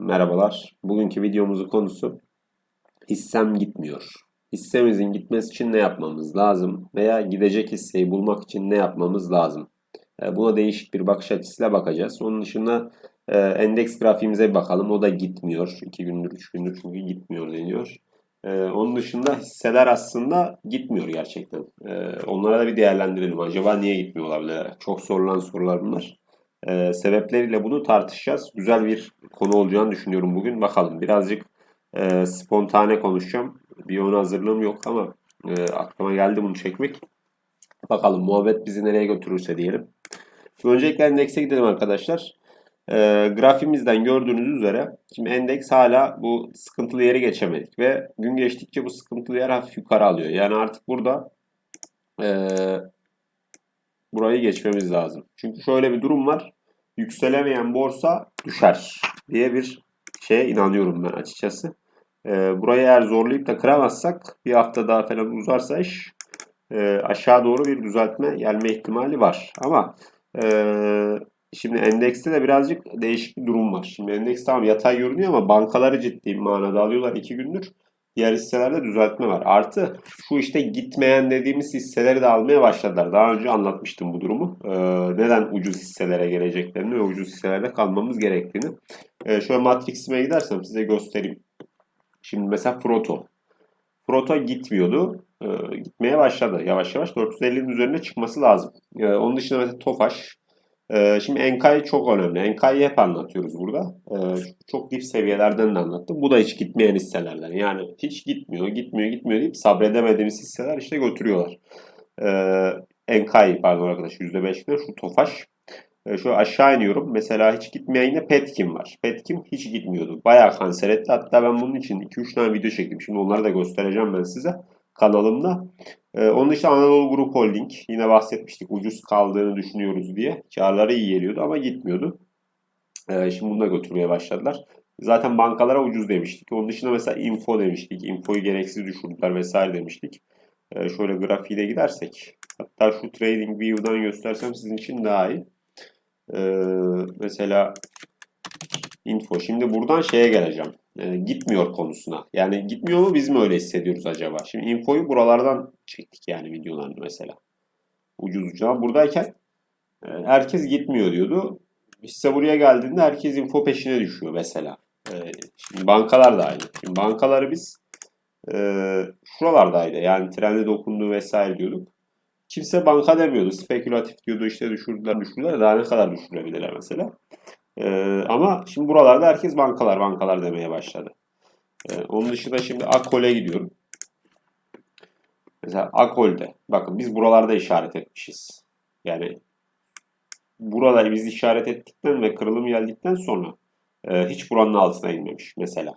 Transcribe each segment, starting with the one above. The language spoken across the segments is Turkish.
Merhabalar. Bugünkü videomuzun konusu hissem gitmiyor. Hissemizin gitmesi için ne yapmamız lazım veya gidecek hisseyi bulmak için ne yapmamız lazım? E, Buna değişik bir bakış açısıyla bakacağız. Onun dışında e, endeks grafiğimize bir bakalım. O da gitmiyor. 2 gündür, 3 gündür çünkü gitmiyor deniyor. E, Onun dışında hisseler aslında gitmiyor gerçekten. Onlara da bir değerlendirelim. Acaba niye gitmiyor olabilir? Çok sorulan sorular bunlar e, sebepleriyle bunu tartışacağız. Güzel bir konu olacağını düşünüyorum bugün. Bakalım birazcık e, spontane konuşacağım. Bir ön hazırlığım yok ama e, aklıma geldi bunu çekmek. Bakalım muhabbet bizi nereye götürürse diyelim. Öncelikle endekse gidelim arkadaşlar. E, grafimizden gördüğünüz üzere şimdi endeks hala bu sıkıntılı yeri geçemedik ve gün geçtikçe bu sıkıntılı yer hafif yukarı alıyor. Yani artık burada e, burayı geçmemiz lazım. Çünkü şöyle bir durum var. Yükselemeyen borsa düşer diye bir şeye inanıyorum ben açıkçası. Ee, burayı eğer zorlayıp da kıramazsak bir hafta daha falan uzarsa iş e, aşağı doğru bir düzeltme gelme ihtimali var. Ama e, şimdi endekste de birazcık değişik bir durum var. Şimdi endeks tamam yatay görünüyor ama bankaları ciddi manada alıyorlar iki gündür. Diğer hisselerde düzeltme var. Artı şu işte gitmeyen dediğimiz hisseleri de almaya başladılar. Daha önce anlatmıştım bu durumu. Ee, neden ucuz hisselere geleceklerini ve ucuz hisselerde kalmamız gerektiğini. Ee, şöyle Matrix'ime gidersem size göstereyim. Şimdi mesela Froto. Froto gitmiyordu. Ee, gitmeye başladı yavaş yavaş. 450'nin üzerine çıkması lazım. Ee, onun dışında mesela Tofaş. Ee, şimdi Enkay çok önemli. Enkay'ı hep anlatıyoruz burada. Ee, çok dip seviyelerden de anlattım. Bu da hiç gitmeyen hisselerden. Yani hiç gitmiyor, gitmiyor, gitmiyor deyip sabredemediğimiz hisseler işte götürüyorlar. Ee, pardon arkadaş %5'ine şu Tofaş. Ee, şu aşağı iniyorum. Mesela hiç gitmeyen yine Petkim var. Petkim hiç gitmiyordu. Bayağı kanser etti. Hatta ben bunun için 2-3 tane video çektim. Şimdi onları da göstereceğim ben size kanalımda. Ee, onun dışında Anadolu Grup Holding yine bahsetmiştik ucuz kaldığını düşünüyoruz diye. Karları iyi geliyordu ama gitmiyordu. Ee, şimdi bunu da götürmeye başladılar. Zaten bankalara ucuz demiştik. Onun dışında mesela info demiştik. Infoyu gereksiz düşürdüler vesaire demiştik. Ee, şöyle grafiğe de gidersek. Hatta şu Trading View'dan göstersem sizin için daha iyi. Mesela info. Şimdi buradan şeye geleceğim. Ee, gitmiyor konusuna. Yani gitmiyor mu biz mi öyle hissediyoruz acaba? Şimdi infoyu buralardan çektik yani videolarını mesela. Ucuz ucuna. Buradayken e, herkes gitmiyor diyordu. Hisse buraya geldiğinde herkes info peşine düşüyor mesela. E, şimdi bankalar da aynı. Şimdi bankaları biz e, şuralardaydı. Yani trende dokunduğu vesaire diyorduk. Kimse banka demiyordu. Spekülatif diyordu işte düşürdüler düşürdüler. Daha ne kadar düşürebilirler mesela. Ee, ama şimdi buralarda herkes bankalar bankalar demeye başladı. Ee, onun dışında şimdi Akol'e gidiyorum. Mesela Akol'de bakın biz buralarda işaret etmişiz. Yani buraları biz işaret ettikten ve kırılım geldikten sonra e, hiç buranın altına inmemiş mesela.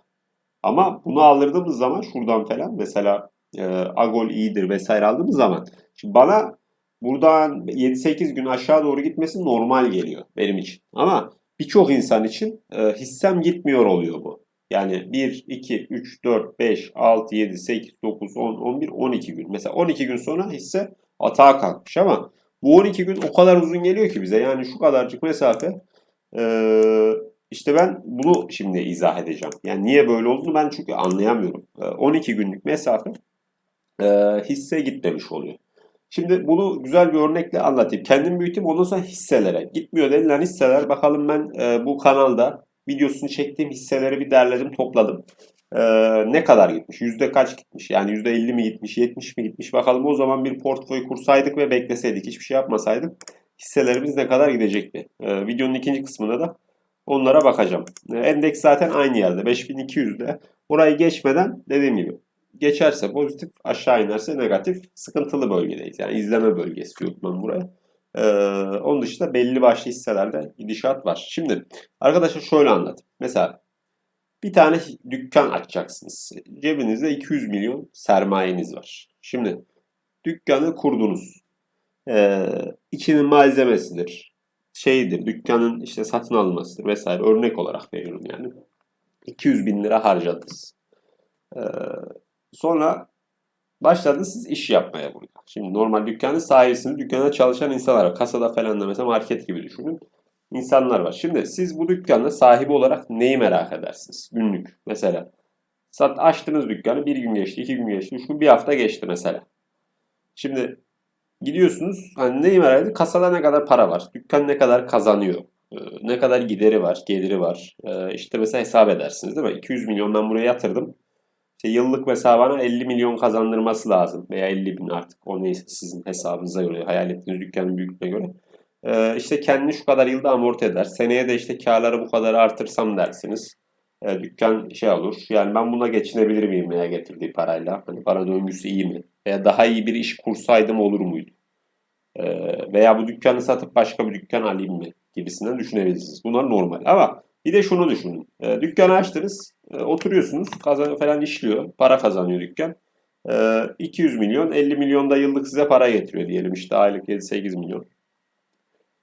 Ama bunu aldırdığımız zaman şuradan falan mesela e, Agol iyidir vesaire aldığımız zaman şimdi bana buradan 7-8 gün aşağı doğru gitmesi normal geliyor benim için. Ama birçok insan için e, hissem gitmiyor oluyor bu. Yani 1, 2, 3, 4, 5, 6, 7, 8, 9, 10, 11, 12 gün. Mesela 12 gün sonra hisse atağa kalkmış ama bu 12 gün o kadar uzun geliyor ki bize. Yani şu kadarcık mesafe. Ee, işte ben bunu şimdi izah edeceğim. Yani niye böyle olduğunu ben çünkü anlayamıyorum. Ee, 12 günlük mesafe e, hisse gitmemiş oluyor. Şimdi bunu güzel bir örnekle anlatayım. Kendim büyüteyim ondan sonra hisselere. Gitmiyor denilen hisseler bakalım ben e, bu kanalda videosunu çektiğim hisseleri bir derledim topladım. E, ne kadar gitmiş? Yüzde kaç gitmiş? Yani yüzde 50 mi gitmiş? 70 mi gitmiş? Bakalım o zaman bir portföy kursaydık ve bekleseydik. Hiçbir şey yapmasaydık. Hisselerimiz ne kadar gidecekti? E, videonun ikinci kısmında da onlara bakacağım. E, endeks zaten aynı yerde. 5200'de. Burayı geçmeden dediğim gibi geçerse pozitif, aşağı inerse negatif. Sıkıntılı bölgedeyiz. Yani izleme bölgesi diyorum ben buraya. Ee, onun dışında belli başlı hisselerde gidişat var. Şimdi arkadaşlar şöyle anlatayım. Mesela bir tane dükkan açacaksınız. Cebinizde 200 milyon sermayeniz var. Şimdi dükkanı kurdunuz. Ee, içinin malzemesidir. Şeydir, dükkanın işte satın alınmasıdır vesaire. Örnek olarak veriyorum yani. 200 bin lira harcadınız. Ee, Sonra başladınız siz iş yapmaya burada. Şimdi normal dükkanın sahibisiniz. Dükkana çalışan insanlar. Kasada falan da mesela market gibi düşünün. insanlar var. Şimdi siz bu dükkanın sahibi olarak neyi merak edersiniz? Günlük mesela. Sat açtınız dükkanı bir gün geçti, iki gün geçti, üç gün, bir hafta geçti mesela. Şimdi gidiyorsunuz hani neyi merak ediyorsunuz? Kasada ne kadar para var? Dükkan ne kadar kazanıyor? Ee, Ne kadar gideri var, geliri var? Ee, İşte mesela hesap edersiniz değil mi? 200 milyondan buraya yatırdım. İşte yıllık mesela bana 50 milyon kazandırması lazım. Veya 50 bin artık. O neyse sizin hesabınıza göre, hayal ettiğiniz dükkanın büyüklüğüne göre. Ee, işte kendini şu kadar yılda amorti eder. Seneye de işte karları bu kadar artırsam dersiniz. Ee, dükkan şey olur. Yani ben buna geçinebilir miyim veya getirdiği parayla? Hani para döngüsü iyi mi? Veya daha iyi bir iş kursaydım olur muydu? Ee, veya bu dükkanı satıp başka bir dükkan alayım mı? Gibisinden düşünebilirsiniz. Bunlar normal. Ama bir de şunu düşünün. Ee, dükkanı açtınız. e, oturuyorsunuz. Kazan falan işliyor. Para kazanıyor dükkan. Ee, 200 milyon, 50 milyon da yıllık size para getiriyor diyelim işte aylık 7-8 milyon.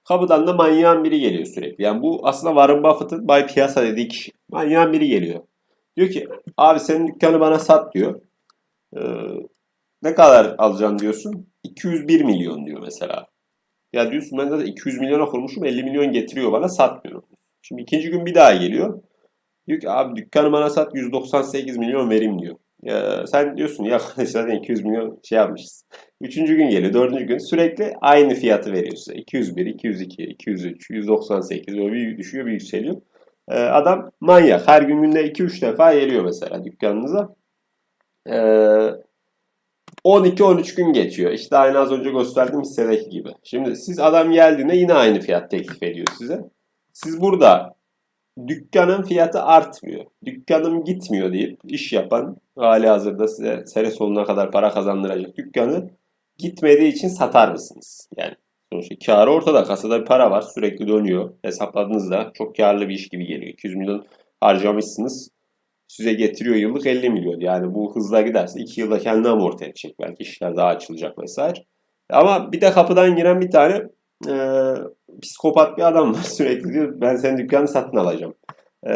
Kapıdan da manyağın biri geliyor sürekli. Yani bu aslında Warren Buffett'ın Bay Piyasa dediği kişi. Manyağın biri geliyor. Diyor ki abi senin dükkanı bana sat diyor. Ee, ne kadar alacaksın diyorsun. 201 milyon diyor mesela. Ya diyorsun ben de 200 milyona kurmuşum 50 milyon getiriyor bana satmıyorum. Şimdi ikinci gün bir daha geliyor. Diyor ki abi dükkanı bana sat 198 milyon vereyim diyor. Ya sen diyorsun ya zaten 200 milyon şey yapmışız. Üçüncü gün geliyor, dördüncü gün sürekli aynı fiyatı veriyor size. 201, 202, 203, 198 böyle bir düşüyor bir yükseliyor. Ee, adam manyak. Her gün günde 2-3 defa geliyor mesela dükkanınıza. Ee, 12-13 gün geçiyor. İşte aynı az önce gösterdiğim hissedeki gibi. Şimdi siz adam geldiğinde yine aynı fiyat teklif ediyor size. Siz burada dükkanın fiyatı artmıyor. Dükkanım gitmiyor deyip iş yapan hali hazırda size sene sonuna kadar para kazandıracak dükkanı gitmediği için satar mısınız? Yani sonuçta karı ortada. Kasada bir para var. Sürekli dönüyor. Hesapladığınızda çok karlı bir iş gibi geliyor. 200 milyon harcamışsınız. Size getiriyor yıllık 50 milyon. Yani bu hızla giderse 2 yılda kendini amorti edecek. Belki işler daha açılacak vesaire. Ama bir de kapıdan giren bir tane e, psikopat bir adam var. Sürekli diyor ben senin dükkanı satın alacağım. E,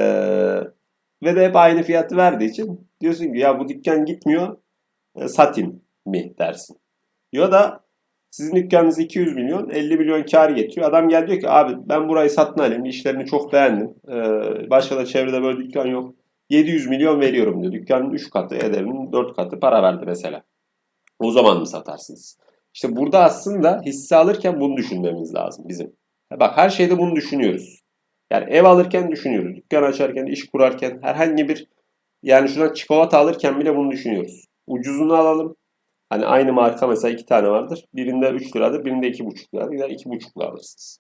ve de hep aynı fiyatı verdiği için diyorsun ki ya bu dükkan gitmiyor e, satayım mi dersin. Ya da sizin dükkanınız 200 milyon 50 milyon kar getiriyor. Adam geldi diyor ki abi ben burayı satın alayım işlerini çok beğendim. E, başka da çevrede böyle dükkan yok. 700 milyon veriyorum diyor. Dükkanın 3 katı, ederinin 4 katı para verdi mesela. O zaman mı satarsınız? İşte burada aslında hisse alırken bunu düşünmemiz lazım bizim. Bak her şeyde bunu düşünüyoruz. Yani ev alırken düşünüyoruz. Dükkan açarken, iş kurarken, herhangi bir yani şuradan çikolata alırken bile bunu düşünüyoruz. Ucuzunu alalım. Hani aynı marka mesela iki tane vardır. Birinde 3 liradır, birinde 2,5 liradır. Gider 2,5'la alırsınız.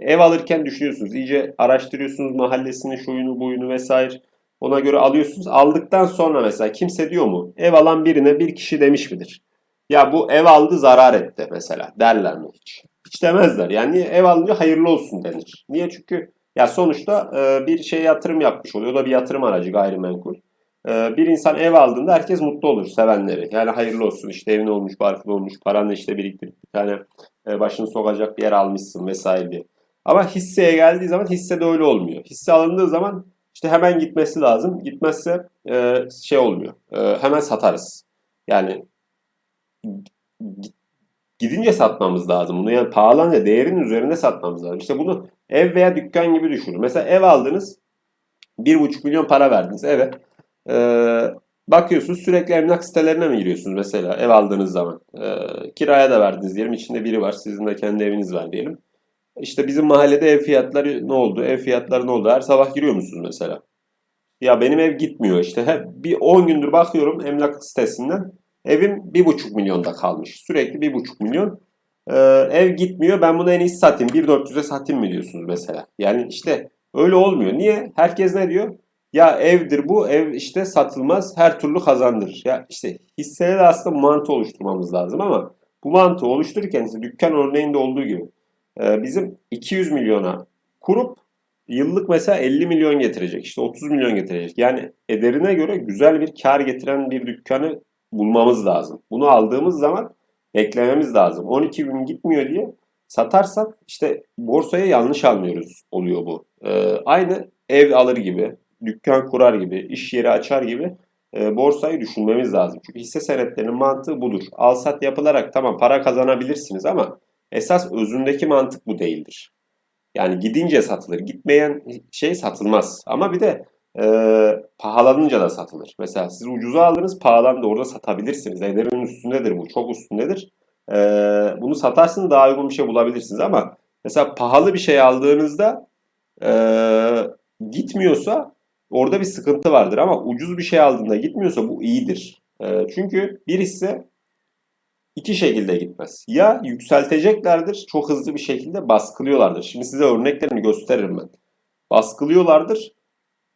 Ev alırken düşünüyorsunuz. İyice araştırıyorsunuz mahallesini, şuyunu, buyunu vesaire. Ona göre alıyorsunuz. Aldıktan sonra mesela kimse diyor mu? Ev alan birine bir kişi demiş midir? Ya bu ev aldı zarar etti mesela. Derler mi hiç? Hiç demezler. Yani ev alınca hayırlı olsun denir. Niye? Çünkü ya sonuçta e, bir şey yatırım yapmış oluyor. O da bir yatırım aracı gayrimenkul. E, bir insan ev aldığında herkes mutlu olur sevenleri. Yani hayırlı olsun işte evin olmuş, barkın olmuş, paranla işte biriktirip bir tane e, başını sokacak bir yer almışsın vesaire diye. Ama hisseye geldiği zaman hisse de öyle olmuyor. Hisse alındığı zaman işte hemen gitmesi lazım. Gitmezse e, şey olmuyor. E, hemen satarız. Yani gidince satmamız lazım. Bunu yani pahalanınca değerin üzerinde satmamız lazım. İşte bunu ev veya dükkan gibi düşünün. Mesela ev aldınız. 1,5 milyon para verdiniz eve. Ee, bakıyorsunuz sürekli emlak sitelerine mi giriyorsunuz mesela ev aldığınız zaman. Ee, kiraya da verdiniz diyelim. İçinde biri var. Sizin de kendi eviniz var diyelim. İşte bizim mahallede ev fiyatları ne oldu? Ev fiyatları ne oldu? Her sabah giriyor musunuz mesela? Ya benim ev gitmiyor işte. Hep bir 10 gündür bakıyorum emlak sitesinden. Evim 1,5 milyonda kalmış. Sürekli 1,5 milyon. Ee, ev gitmiyor. Ben bunu en iyisi satayım. 1.400'e satayım mı diyorsunuz mesela. Yani işte öyle olmuyor. Niye? Herkes ne diyor? Ya evdir bu. Ev işte satılmaz. Her türlü kazandırır. Ya işte hisseye de aslında mantı oluşturmamız lazım ama bu mantığı oluştururken işte dükkan örneğinde olduğu gibi e, bizim 200 milyona kurup yıllık mesela 50 milyon getirecek. işte 30 milyon getirecek. Yani ederine göre güzel bir kar getiren bir dükkanı bulmamız lazım. Bunu aldığımız zaman beklememiz lazım. 12 gün gitmiyor diye satarsak işte borsaya yanlış almıyoruz oluyor bu. Ee, aynı ev alır gibi, dükkan kurar gibi, iş yeri açar gibi e, borsayı düşünmemiz lazım. Çünkü hisse senetlerinin mantığı budur. Al sat yapılarak tamam para kazanabilirsiniz ama esas özündeki mantık bu değildir. Yani gidince satılır. Gitmeyen şey satılmaz. Ama bir de e, pahalanınca da satılır. Mesela siz ucuza aldınız pahalandı orada satabilirsiniz. Ederinin üstündedir bu. Çok üstündedir. E, bunu satarsınız daha uygun bir şey bulabilirsiniz ama mesela pahalı bir şey aldığınızda e, gitmiyorsa orada bir sıkıntı vardır ama ucuz bir şey aldığında gitmiyorsa bu iyidir. E, çünkü bir hisse iki şekilde gitmez. Ya yükselteceklerdir çok hızlı bir şekilde baskılıyorlardır. Şimdi size örneklerini gösteririm ben. Baskılıyorlardır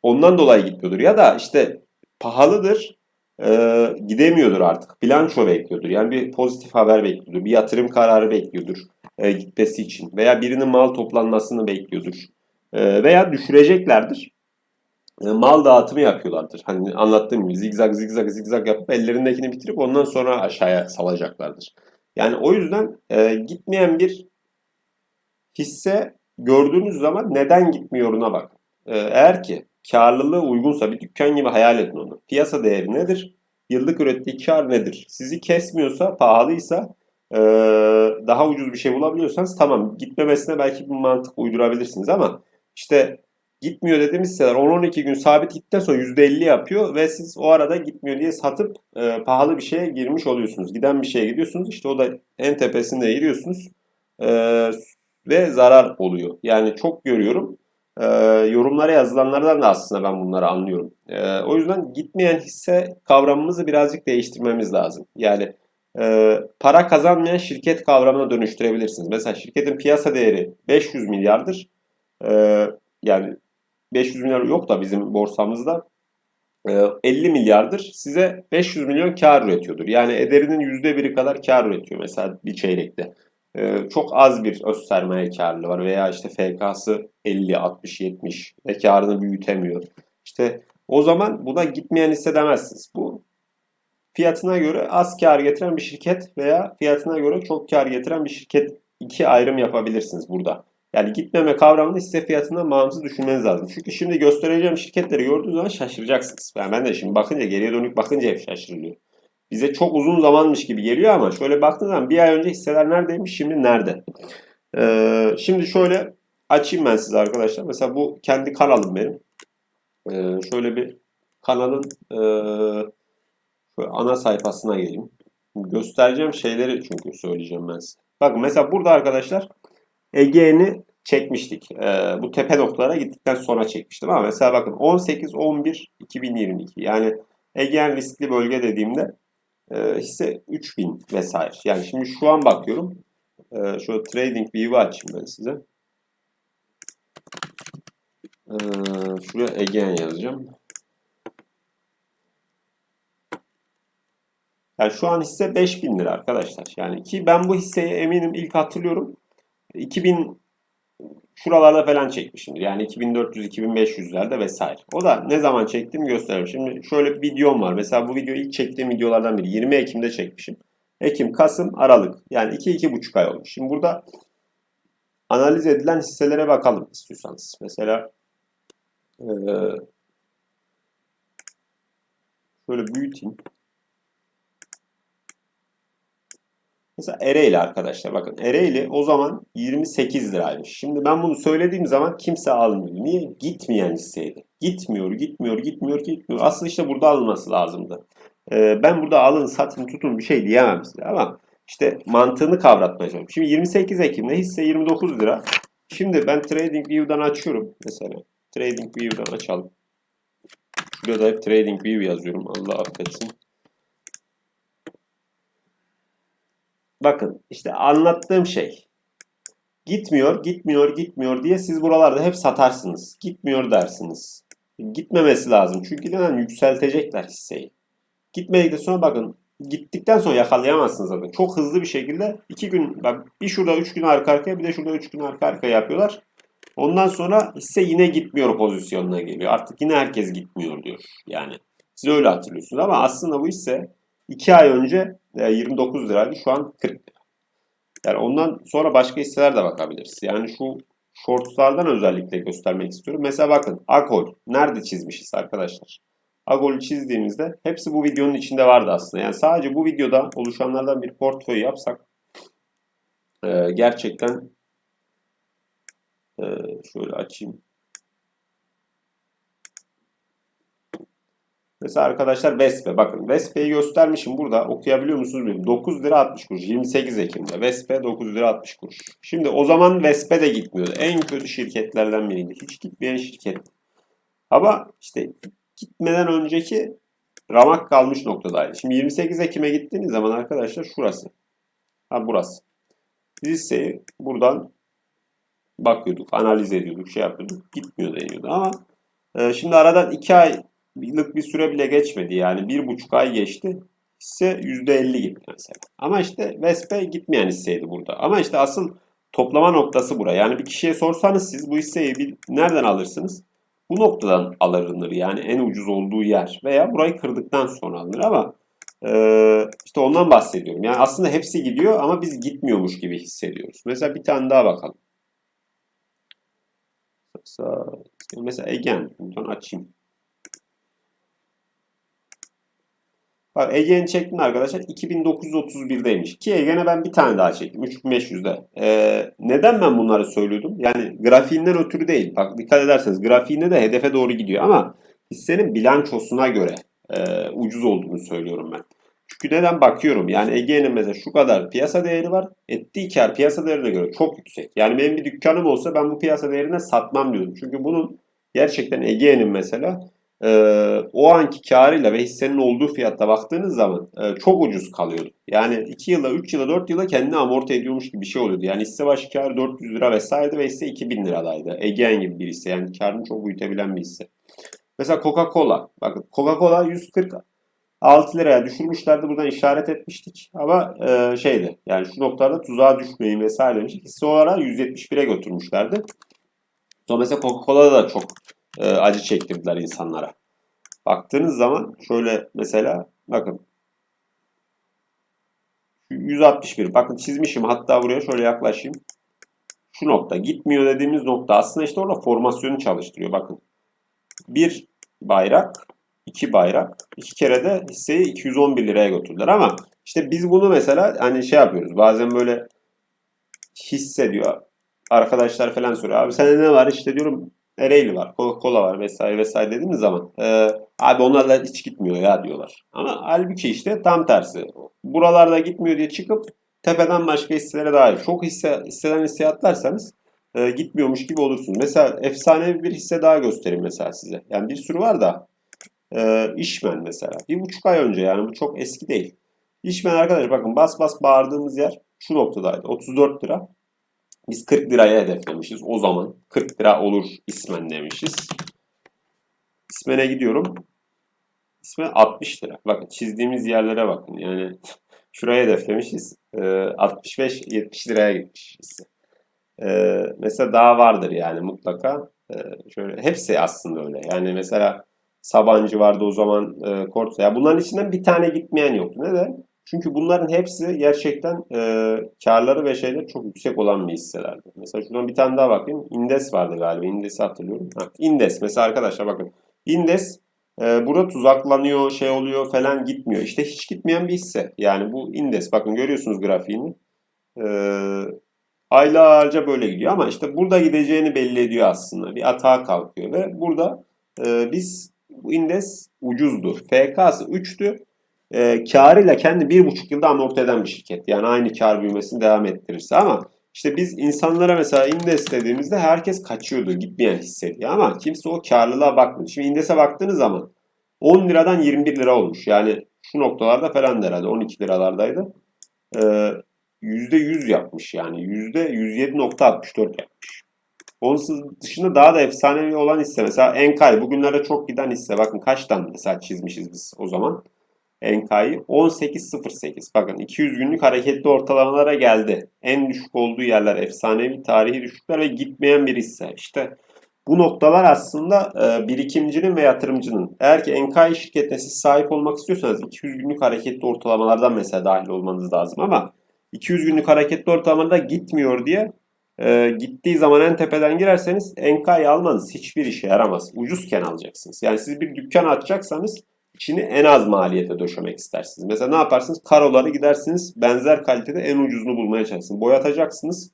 ondan dolayı gitmiyordur. Ya da işte pahalıdır e, gidemiyordur artık. Bilanço bekliyordur. Yani bir pozitif haber bekliyordur. Bir yatırım kararı bekliyordur e, gitmesi için. Veya birinin mal toplanmasını bekliyordur. E, veya düşüreceklerdir. E, mal dağıtımı yapıyorlardır. Hani anlattığım gibi zigzag zigzag zigzag yapıp ellerindekini bitirip ondan sonra aşağıya salacaklardır. Yani o yüzden e, gitmeyen bir hisse gördüğünüz zaman neden gitmiyoruna bak. E, eğer ki karlılığı uygunsa bir dükkan gibi hayal edin onu. Piyasa değeri nedir? Yıllık ürettiği kar nedir? Sizi kesmiyorsa, pahalıysa e, daha ucuz bir şey bulabiliyorsanız tamam gitmemesine belki bir mantık uydurabilirsiniz ama işte gitmiyor dediğimiz hisseler 10-12 gün sabit gittikten sonra %50 yapıyor ve siz o arada gitmiyor diye satıp e, pahalı bir şeye girmiş oluyorsunuz. Giden bir şeye gidiyorsunuz işte o da en tepesinde giriyorsunuz e, ve zarar oluyor. Yani çok görüyorum. E, yorumlara yazılanlardan da aslında ben bunları anlıyorum. E, o yüzden gitmeyen hisse kavramımızı birazcık değiştirmemiz lazım. Yani e, para kazanmayan şirket kavramına dönüştürebilirsiniz. Mesela şirketin piyasa değeri 500 milyardır. E, yani 500 milyar yok da bizim borsamızda 50 milyardır size 500 milyon kar üretiyordur. Yani ederinin %1'i kadar kar üretiyor mesela bir çeyrekte. Çok az bir öz sermaye karlı var veya işte FK'sı 50, 60, 70 ve karını büyütemiyor. İşte o zaman buna gitmeyen hissedemezsiniz. Bu fiyatına göre az kar getiren bir şirket veya fiyatına göre çok kar getiren bir şirket iki ayrım yapabilirsiniz burada. Yani gitmeme kavramını hisse fiyatından bağımsız düşünmeniz lazım. Çünkü şimdi göstereceğim şirketleri gördüğünüz zaman şaşıracaksınız. Yani ben de şimdi bakınca geriye dönük bakınca hep şaşırılıyor. Bize çok uzun zamanmış gibi geliyor ama şöyle baktığınız zaman bir ay önce hisseler neredeymiş şimdi nerede? Ee, şimdi şöyle açayım ben size arkadaşlar. Mesela bu kendi kanalım benim. Ee, şöyle bir kanalın e, ana sayfasına geleyim. Göstereceğim şeyleri çünkü söyleyeceğim ben size. Bakın mesela burada arkadaşlar Ege'ni çekmiştik. Ee, bu tepe noktalara gittikten sonra çekmiştim ama mesela bakın 18-11-2022 yani Ege'nin riskli bölge dediğimde e, hisse 3000 vesaire. Yani şimdi şu an bakıyorum. E, şöyle Trading View'u açayım ben size. E, şuraya Ege'n yazacağım. Yani şu an hisse 5000 lira arkadaşlar. Yani ki ben bu hisseyi eminim ilk hatırlıyorum 2000 şuralarda falan çekmişimdir. Yani 2400-2500'lerde vesaire. O da ne zaman çektiğimi gösteririm. Şimdi şöyle bir videom var. Mesela bu video ilk çektiğim videolardan biri. 20 Ekim'de çekmişim. Ekim, Kasım, Aralık. Yani 2-2,5 ay olmuş. Şimdi burada analiz edilen hisselere bakalım istiyorsanız. Mesela şöyle büyüteyim. Mesela Ereğli arkadaşlar bakın Ereğli o zaman 28 liraymış. Şimdi ben bunu söylediğim zaman kimse almıyor. Niye? Gitmeyen hisseydi. Gitmiyor, gitmiyor, gitmiyor, gitmiyor. Aslında işte burada alınması lazımdı. Ee, ben burada alın, satın, tutun bir şey diyemem size ama işte mantığını kavratmaya çalışıyorum. Şimdi 28 Ekim'de hisse 29 lira. Şimdi ben Trading View'dan açıyorum mesela. Trading View'dan açalım. Şurada da hep Trading View yazıyorum. Allah affetsin. Bakın işte anlattığım şey. Gitmiyor, gitmiyor, gitmiyor diye siz buralarda hep satarsınız. Gitmiyor dersiniz. Gitmemesi lazım. Çünkü neden? Yükseltecekler hisseyi. Gitmedikten sonra bakın gittikten sonra yakalayamazsınız zaten. Çok hızlı bir şekilde iki gün bir şurada üç gün arka arkaya bir de şurada üç gün arka arkaya yapıyorlar. Ondan sonra hisse yine gitmiyor pozisyonuna geliyor. Artık yine herkes gitmiyor diyor. Yani siz öyle hatırlıyorsunuz ama aslında bu hisse 2 ay önce 29 e, liraydı. Şu an 40 lira. Yani ondan sonra başka hisseler de bakabiliriz. Yani şu shortslardan özellikle göstermek istiyorum. Mesela bakın Agol nerede çizmişiz arkadaşlar? Agol'ü çizdiğimizde hepsi bu videonun içinde vardı aslında. Yani sadece bu videoda oluşanlardan bir portföy yapsak e, gerçekten Ee, şöyle açayım. Mesela arkadaşlar Vespe bakın Vespe'yi göstermişim burada okuyabiliyor musunuz bilmiyorum. 9 lira 60 kuruş 28 Ekim'de Vespe 9 lira 60 kuruş. Şimdi o zaman Vespe de gitmiyordu. En kötü şirketlerden biriydi. Hiç gitmeyen şirket. Ama işte gitmeden önceki ramak kalmış noktadaydı. Şimdi 28 Ekim'e gittiğiniz zaman arkadaşlar şurası. Ha burası. Biz hisseyi buradan bakıyorduk, analiz ediyorduk, şey yapıyorduk. Gitmiyor deniyordu ama e, şimdi aradan 2 aylık bir süre bile geçmedi. Yani 1,5 ay geçti. Hisse %50 gitti mesela. Ama işte Vespe gitmeyen hisseydi burada. Ama işte asıl toplama noktası buraya. Yani bir kişiye sorsanız siz bu hisseyi bir, nereden alırsınız? Bu noktadan alınır yani en ucuz olduğu yer. Veya burayı kırdıktan sonra alınır ama ee, işte ondan bahsediyorum. Yani aslında hepsi gidiyor ama biz gitmiyormuş gibi hissediyoruz. Mesela bir tane daha bakalım. Mesela Egen. Buradan açayım. Bak Ege'nin çektim arkadaşlar 2931'deymiş. Ki Ege'ne ben bir tane daha çektim 3500'de. Ee, neden ben bunları söylüyordum? Yani grafiğinden ötürü değil. Bak dikkat ederseniz grafiğinde de hedefe doğru gidiyor ama hissenin bilançosuna göre e, ucuz olduğunu söylüyorum ben. Çünkü neden bakıyorum? Yani Ege'nin mesela şu kadar piyasa değeri var. Ettiği kar piyasa değerine göre çok yüksek. Yani benim bir dükkanım olsa ben bu piyasa değerine satmam diyordum. Çünkü bunun gerçekten Ege'nin mesela e, o anki karıyla ve hissenin olduğu fiyatta baktığınız zaman e, çok ucuz kalıyordu. Yani 2 yıla, 3 yıla, 4 yıla kendini amorti ediyormuş gibi bir şey oluyordu. Yani hisse başı kar 400 lira vesaire ve hisse 2000 liradaydı. Ege'nin gibi bir hisse. Yani karını çok büyütebilen bir hisse. Mesela Coca-Cola. Bakın Coca-Cola 146 liraya düşürmüşlerdi. Buradan işaret etmiştik. Ama e, şeydi yani şu noktada tuzağa düşmeyin vesaire demiştik. Hisse olarak 171'e götürmüşlerdi. Sonra mesela Coca-Cola'da da çok e, acı çektirdiler insanlara. Baktığınız zaman şöyle mesela bakın 161 bakın çizmişim hatta buraya şöyle yaklaşayım. Şu nokta gitmiyor dediğimiz nokta aslında işte orada formasyonu çalıştırıyor bakın. Bir bayrak, iki bayrak, iki kere de hisseyi 211 liraya götürdüler ama işte biz bunu mesela hani şey yapıyoruz bazen böyle hisse diyor arkadaşlar falan soruyor. Abi sende ne var işte diyorum Ereğli var, Coca-Cola var vesaire vesaire dediğimiz zaman e, abi onlarla hiç gitmiyor ya diyorlar. Ama halbuki işte tam tersi. Buralarda gitmiyor diye çıkıp tepeden başka hisselere dair çok hisse, hisseden hisse atlarsanız e, gitmiyormuş gibi olursunuz. Mesela efsane bir hisse daha göstereyim mesela size. Yani bir sürü var da e, işmen mesela. Bir buçuk ay önce yani bu çok eski değil. İşmen arkadaşlar bakın bas bas bağırdığımız yer şu noktadaydı. 34 lira. Biz 40 liraya hedeflemişiz o zaman. 40 lira olur ismen demişiz. İsmene gidiyorum. İsmen 60 lira. Bakın çizdiğimiz yerlere bakın. Yani şuraya hedeflemişiz. E, 65-70 liraya gitmiş. E, mesela daha vardır yani mutlaka. E, şöyle hepsi aslında öyle. Yani mesela Sabancı vardı o zaman e, Korsa. Ya bunların içinden bir tane gitmeyen yoktu. Neden? Çünkü bunların hepsi gerçekten e, karları ve şeyleri çok yüksek olan bir hisselerdi. Mesela şuradan bir tane daha bakayım. Indes vardı galiba. Indes'i hatırlıyorum. Ha, Indes. Mesela arkadaşlar bakın. Indes e, burada tuzaklanıyor, şey oluyor falan gitmiyor. İşte hiç gitmeyen bir hisse. Yani bu Indes. Bakın görüyorsunuz grafiğini. E, aylarca böyle gidiyor ama işte burada gideceğini belli ediyor aslında. Bir atağa kalkıyor ve burada e, biz bu Indes ucuzdu. FK'sı 3'tü e, karıyla kendi bir buçuk yılda amorti eden bir şirket. Yani aynı kar büyümesini devam ettirirse ama işte biz insanlara mesela indes dediğimizde herkes kaçıyordu, gitmeyen hissediyor ama kimse o karlılığa bakmıyor. Şimdi indese baktığınız zaman 10 liradan 21 lira olmuş. Yani şu noktalarda falan herhalde 12 liralardaydı. Ee, %100 yapmış yani. %107.64 yapmış. Onun dışında daha da efsanevi olan hisse mesela Enkay. Bugünlerde çok giden hisse. Bakın kaç tane mesela çizmişiz biz o zaman. Enka'yı 18.08. Bakın 200 günlük hareketli ortalamalara geldi. En düşük olduğu yerler efsanevi tarihi düşükler ve gitmeyen bir hisse. İşte bu noktalar aslında e, birikimcinin ve yatırımcının. Eğer ki Enkai şirketine siz sahip olmak istiyorsanız 200 günlük hareketli ortalamalardan mesela dahil olmanız lazım ama 200 günlük hareketli ortalamada gitmiyor diye e, gittiği zaman en tepeden girerseniz Enkai'yi almanız hiçbir işe yaramaz. Ucuzken alacaksınız. Yani siz bir dükkan açacaksanız içini en az maliyete döşemek istersiniz. Mesela ne yaparsınız? Karoları gidersiniz benzer kalitede en ucuzunu bulmaya çalışırsınız. Boyatacaksınız.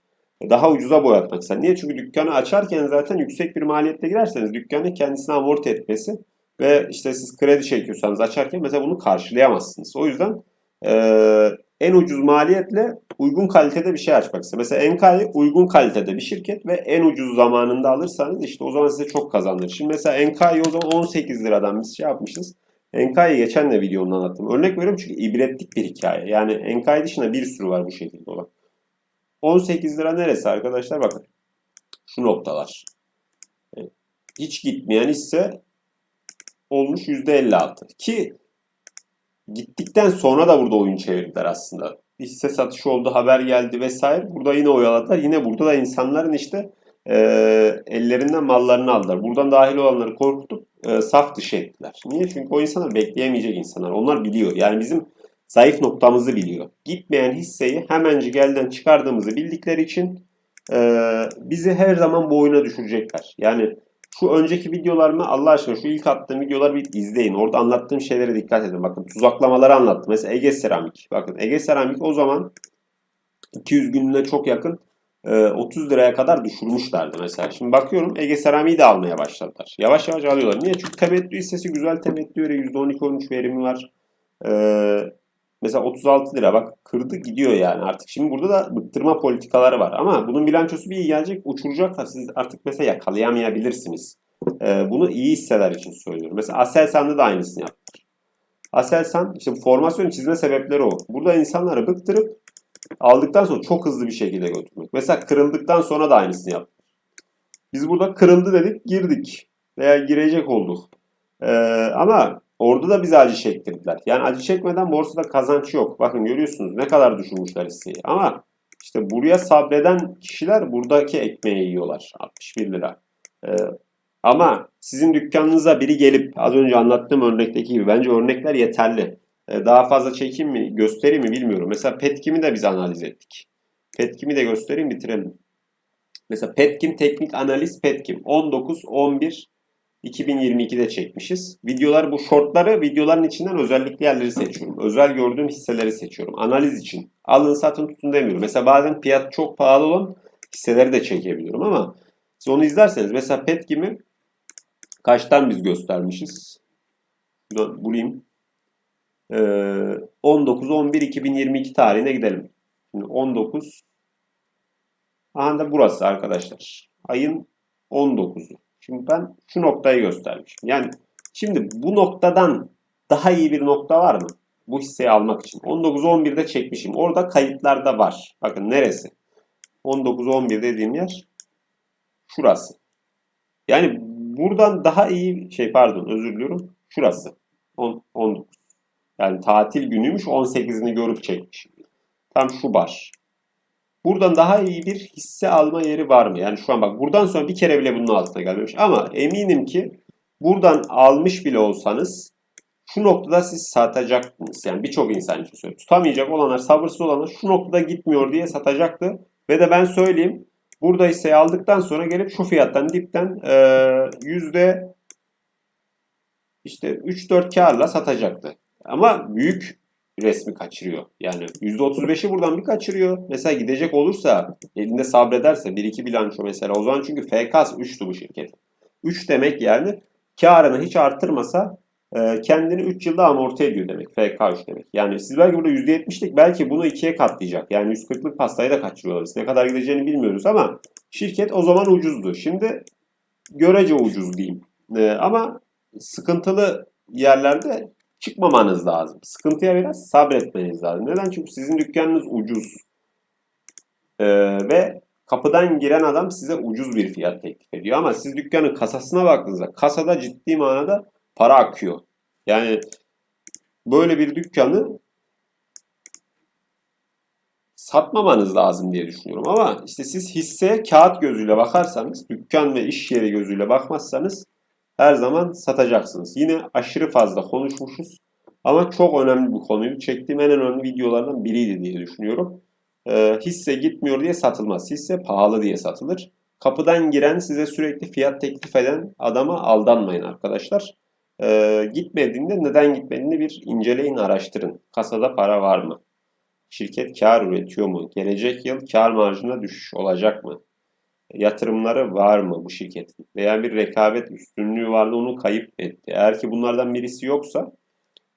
daha ucuza boyatmak ister. Niye? Çünkü dükkanı açarken zaten yüksek bir maliyette girerseniz dükkanı kendisine amorti etmesi ve işte siz kredi çekiyorsanız açarken mesela bunu karşılayamazsınız. O yüzden e, en ucuz maliyetle uygun kalitede bir şey açmak ister. Mesela Enka'yı uygun kalitede bir şirket ve en ucuz zamanında alırsanız işte o zaman size çok kazandırır. Şimdi mesela Enka'yı o zaman 18 liradan biz şey yapmışız. Enka'yı geçen de videomda anlattım. Örnek veriyorum çünkü ibretlik bir hikaye. Yani Enka'yı dışında bir sürü var bu şekilde olan. 18 lira neresi arkadaşlar? Bakın. Şu noktalar. Hiç gitmeyen ise olmuş %56. Ki gittikten sonra da burada oyun çevirdiler aslında. Hisse satışı oldu, haber geldi vesaire. Burada yine oyaladılar. Yine burada da insanların işte e, ellerinden mallarını aldılar. Buradan dahil olanları korkutup e, saf dışı ettiler. Niye? Çünkü o insanlar bekleyemeyecek insanlar. Onlar biliyor. Yani bizim zayıf noktamızı biliyor. Gitmeyen hisseyi hemencik elden çıkardığımızı bildikleri için e, bizi her zaman bu oyuna düşürecekler. Yani şu önceki videolarımı Allah aşkına şu ilk attığım videoları bir izleyin. Orada anlattığım şeylere dikkat edin. Bakın tuzaklamaları anlattım. Mesela Ege Seramik. Bakın Ege Seramik o zaman 200 gününe çok yakın 30 e, liraya kadar düşürmüşlerdi mesela. Şimdi bakıyorum Ege Seramik'i de almaya başladılar. Yavaş yavaş alıyorlar. Niye? Çünkü temettü hissesi güzel temettü öyle %12-13 verimi var. Ee, mesela 36 lira bak kırdı gidiyor yani artık. Şimdi burada da bıktırma politikaları var. Ama bunun bilançosu bir iyi gelecek uçuracaklar. Siz artık mesela yakalayamayabilirsiniz. Ee, bunu iyi hisseler için söylüyorum. Mesela Aselsan'da da aynısını yaptılar. Aselsan işte formasyon çizme sebepleri o. Burada insanları bıktırıp aldıktan sonra çok hızlı bir şekilde götürmek. Mesela kırıldıktan sonra da aynısını yaptık. Biz burada kırıldı dedik girdik veya girecek olduk. Ee, ama orada da bize acı çektirdiler. Yani acı çekmeden borsada kazanç yok. Bakın görüyorsunuz ne kadar düşürmüşler hisseyi. Ama işte buraya sabreden kişiler buradaki ekmeği yiyorlar. 61 lira. Ee, ama sizin dükkanınıza biri gelip az önce anlattığım örnekteki gibi bence örnekler yeterli. Ee, daha fazla çekeyim mi, göstereyim mi bilmiyorum. Mesela Petkim'i de biz analiz ettik. Petkim'i de göstereyim bitirelim. Mesela Petkim teknik analiz Petkim 19 11 2022'de çekmişiz. Videolar bu shortları videoların içinden özellikle yerleri seçiyorum. Özel gördüğüm hisseleri seçiyorum. Analiz için. Alın satın tutun demiyorum. Mesela bazen fiyat çok pahalı olan hisseleri de çekebiliyorum ama siz onu izlerseniz mesela Petkim'i kaçtan biz göstermişiz? Bulayım. 19-11-2022 ee, tarihine gidelim. Şimdi 19 Aha da burası arkadaşlar. Ayın 19'u. Şimdi ben şu noktayı göstermişim. Yani şimdi bu noktadan daha iyi bir nokta var mı? Bu hisseyi almak için. 19-11'de çekmişim. Orada kayıtlarda var. Bakın neresi? 19-11 dediğim yer şurası. Yani buradan daha iyi şey pardon özür diliyorum. Şurası. 10, 19. Yani tatil günüymüş 18'ini görüp çekmiş. Tam şu bar. Buradan daha iyi bir hisse alma yeri var mı? Yani şu an bak buradan sonra bir kere bile bunun altına gelmemiş. Ama eminim ki buradan almış bile olsanız şu noktada siz satacaktınız. Yani birçok insan için söylüyorum. Tutamayacak olanlar, sabırsız olanlar şu noktada gitmiyor diye satacaktı. Ve de ben söyleyeyim. Burada hisseyi aldıktan sonra gelip şu fiyattan dipten yüzde işte 3-4 karla satacaktı. Ama büyük resmi kaçırıyor. Yani %35'i buradan bir kaçırıyor. Mesela gidecek olursa elinde sabrederse 1-2 bilanço mesela o zaman çünkü FKS 3'tü bu şirket. 3 demek yani karını hiç artırmasa e, kendini 3 yılda amorti ediyor demek. FK 3 demek. Yani siz belki burada %70'lik belki bunu 2'ye katlayacak. Yani 140'lık pastayı da kaçırıyorlar. Biz ne kadar gideceğini bilmiyoruz ama şirket o zaman ucuzdu. Şimdi görece ucuz diyeyim. E, ama sıkıntılı yerlerde çıkmamanız lazım. Sıkıntıya biraz sabretmeniz lazım. Neden? Çünkü sizin dükkanınız ucuz. Ee, ve kapıdan giren adam size ucuz bir fiyat teklif ediyor. Ama siz dükkanın kasasına baktığınızda kasada ciddi manada para akıyor. Yani böyle bir dükkanı satmamanız lazım diye düşünüyorum. Ama işte siz hisseye kağıt gözüyle bakarsanız, dükkan ve iş yeri gözüyle bakmazsanız her zaman satacaksınız. Yine aşırı fazla konuşmuşuz. Ama çok önemli bu konuyu. Çektiğim en önemli videolardan biriydi diye düşünüyorum. Ee, hisse gitmiyor diye satılmaz. Hisse pahalı diye satılır. Kapıdan giren size sürekli fiyat teklif eden adama aldanmayın arkadaşlar. Ee, gitmediğinde neden gitmediğini bir inceleyin araştırın. Kasada para var mı? Şirket kar üretiyor mu? Gelecek yıl kar marjında düşüş olacak mı? Yatırımları var mı bu şirketin? Veya bir rekabet üstünlüğü vardı onu kayıp etti. Eğer ki bunlardan birisi yoksa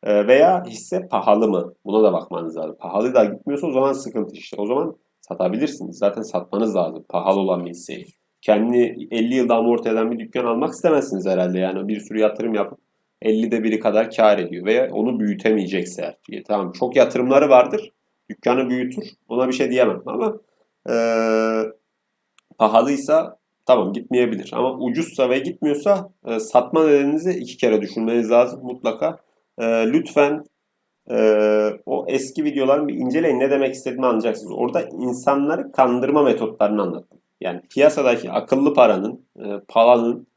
e, veya hisse pahalı mı? Buna da bakmanız lazım. Pahalı da gitmiyorsa o zaman sıkıntı işte. O zaman satabilirsiniz. Zaten satmanız lazım pahalı olan bir hisseyi. Kendi 50 yılda amorti eden bir dükkan almak istemezsiniz herhalde. Yani bir sürü yatırım yapıp 50'de biri kadar kar ediyor veya onu büyütemeyecekse eğer. E, Tamam çok yatırımları vardır. Dükkanı büyütür. Ona bir şey diyemem ama e, pahalıysa tamam gitmeyebilir. Ama ucuzsa ve gitmiyorsa e, satma nedeninizi iki kere düşünmeniz lazım mutlaka. E, lütfen e, o eski videoları bir inceleyin. Ne demek istediğimi anlayacaksınız. Orada insanları kandırma metotlarını anlattım. Yani piyasadaki akıllı paranın, e, paranın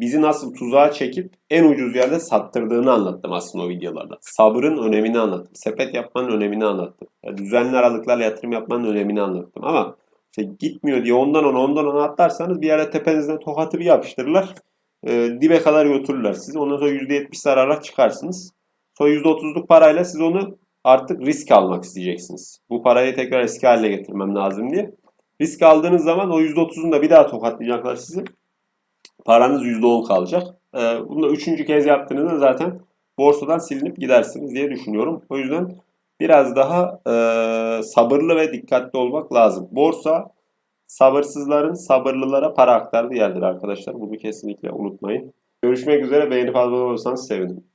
bizi nasıl tuzağa çekip en ucuz yerde sattırdığını anlattım aslında o videolarda. Sabrın önemini anlattım. Sepet yapmanın önemini anlattım. Ya düzenli aralıklarla yatırım yapmanın önemini anlattım. Ama işte gitmiyor diye ondan ona ondan ona atlarsanız bir yere tepenizden tokatı bir yapıştırırlar. E, dibe kadar götürürler sizi. Ondan sonra %70 zarara çıkarsınız. Sonra %30'luk parayla siz onu artık risk almak isteyeceksiniz. Bu parayı tekrar eski haline getirmem lazım diye. Risk aldığınız zaman o %30'un da bir daha tokatlayacaklar sizi. Paranız %10 kalacak. Ee, bunu da üçüncü kez yaptığınızda zaten borsadan silinip gidersiniz diye düşünüyorum. O yüzden biraz daha e, sabırlı ve dikkatli olmak lazım. Borsa sabırsızların sabırlılara para aktardığı yerdir arkadaşlar. Bunu kesinlikle unutmayın. Görüşmek üzere. Beğenip abone olursanız sevinirim.